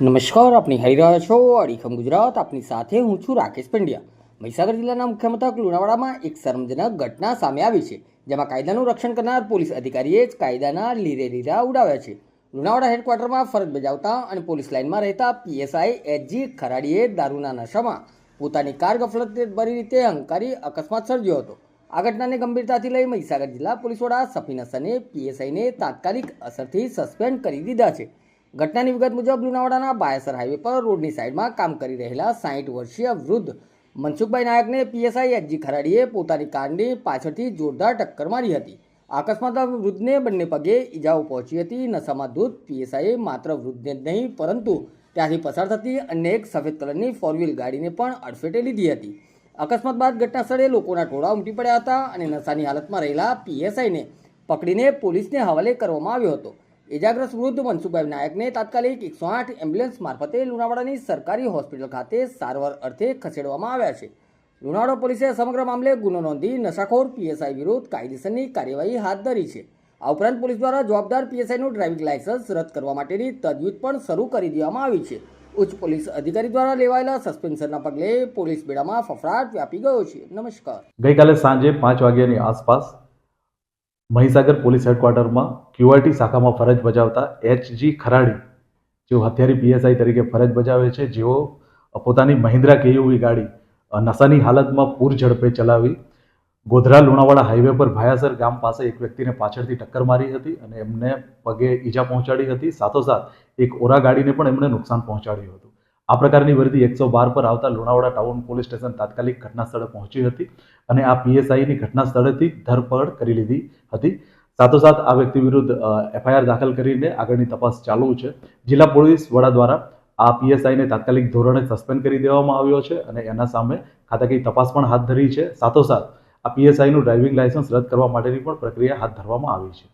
નમસ્કાર, આપની હરી રહ્યા છો અડીખમ ગુજરાત. આપની સાથે હું છું રાકેશ પંડ્યા. મહીસાગર જિલ્લાના મુખ્ય મથક લુણાવાડામાં એક શરમજનક ઘટના સામે આવી છે, જેમાં કાયદાનું રક્ષણ કરનાર પોલીસ અધિકારીએ જ કાયદાના લીરે લીરા ઉડાવ્યા છે. લુણાવાડા હેડક્વાર્ટરમાં ફરજ બજાવતા અને પોલીસ લાઇનમાં રહેતા પીએસઆઈ એચજી ખરાડીએ દારૂના નશામાં પોતાની કાર ગફલત ભરી રીતે હંકારી અકસ્માત સર્જ્યો હતો. આ ઘટનાને ગંભીરતાથી લઈ મહીસાગર જિલ્લા પોલીસ વડા સફીન હસને પીએસઆઈને તાત્કાલિક અસરથી સસ્પેન્ડ કરી દીધા છે. ઘટનાની વિગત મુજબ લુણાવાડાના બાયસર હાઈવે પર રોડની સાઈડમાં કામ કરી રહેલા સાહીઠ વર્ષીય વૃદ્ધ મનસુખભાઈ નાયકને પીએસઆઈ એચજી ખરાડીએ પોતાની કારની પાછળથી જોરદાર ટક્કર મારી હતી. અકસ્માત વૃદ્ધને બંને પગે ઈજાઓ પહોંચી હતી. નશામાં ધૂત પીએસઆઈએ માત્ર વૃદ્ધને જ નહીં, પરંતુ ત્યાંથી પસાર થતી અન્ય એક સફેદ કલરની ફોર વ્હીલ ગાડીને પણ અડફેટે લીધી હતી. અકસ્માત બાદ ઘટના સ્થળે લોકોના ટોળા ઉમટી પડ્યા હતા અને નશાની હાલતમાં રહેલા પીએસઆઈને પકડીને પોલીસને હવાલે કરવામાં આવ્યો હતો. ઇજાગ્રસ્ત વૃદ્ધ મનસુખભાઈ નાયકને તાત્કાલિક એકસો આઠ એમ્બ્યુલન્સ મારફતે લુણાવાડાની સરકારી હોસ્પિટલ ખાતે સારવાર અર્થે ખસેડવામાં આવ્યા છે. લુણાવાડા પોલીસે સમગ્ર મામલે ગુનો નોંધી નશાખોર પીએસઆઈ વિરુદ્ધ કાયદેસરની કાર્યવાહી હાથ ધરી છે. આ ઉપરાંત પોલીસ દ્વારા જવાબદાર પીએસઆઈનું ડ્રાઇવિંગ લાયસન્સ રદ કરવા માટેની તજવીજ પણ શરૂ કરી દેવામાં આવી છે. ઉચ્ચ પોલીસ અધિકારી દ્વારા લેવાયેલા સસ્પેન્શનના પગલે પોલીસ બેડામાં ફફડાટ વ્યાપી ગયો છે. નમસ્કાર. ગઈકાલે સાંજે પાંચ વાગ્યાની આસપાસ મહીસાગર પોલીસ હેડક્વાર્ટરમાં ક્યુઆરટી શાખામાં ફરજ બજાવતા એચજી ખરાડી, જેઓ હથિયારી પીએસઆઈ તરીકે ફરજ બજાવે છે, જેઓ પોતાની મહિન્દ્રા કેયુવી ગાડી નશાની હાલતમાં પૂર ઝડપે ચલાવી ગોધરા લુણાવાડા હાઈવે પર ભાયાસર ગામ પાસે એક વ્યક્તિને પાછળથી ટક્કર મારી હતી અને એમને પગે ઈજા પહોંચાડી હતી. સાથોસાથ એક ઓરા ગાડીને પણ એમણે નુકસાન પહોંચાડ્યું હતું. આ પ્રકારની વર્દી એકસો બાર પર આવતા લુણાવાડા ટાઉન પોલીસ સ્ટેશન તાત્કાલિક ઘટના સ્થળે પહોંચી હતી અને આ પીએસઆઈની ઘટના સ્થળેથી ધરપકડ કરી લીધી હતી. સાથોસાથ આ વ્યક્તિ વિરુદ્ધ એફઆઈઆર દાખલ કરીને આગળની તપાસ ચાલુ છે. જિલ્લા પોલીસ વડા દ્વારા આ પીએસઆઈને તાત્કાલિક ધોરણે સસ્પેન્ડ કરી દેવામાં આવ્યો છે અને એના સામે ખાતાકીય તપાસ પણ હાથ ધરી છે. સાથોસાથ આ પીએસઆઈનું ડ્રાઇવિંગ લાયસન્સ રદ કરવા માટેની પણ પ્રક્રિયા હાથ ધરવામાં આવી છે.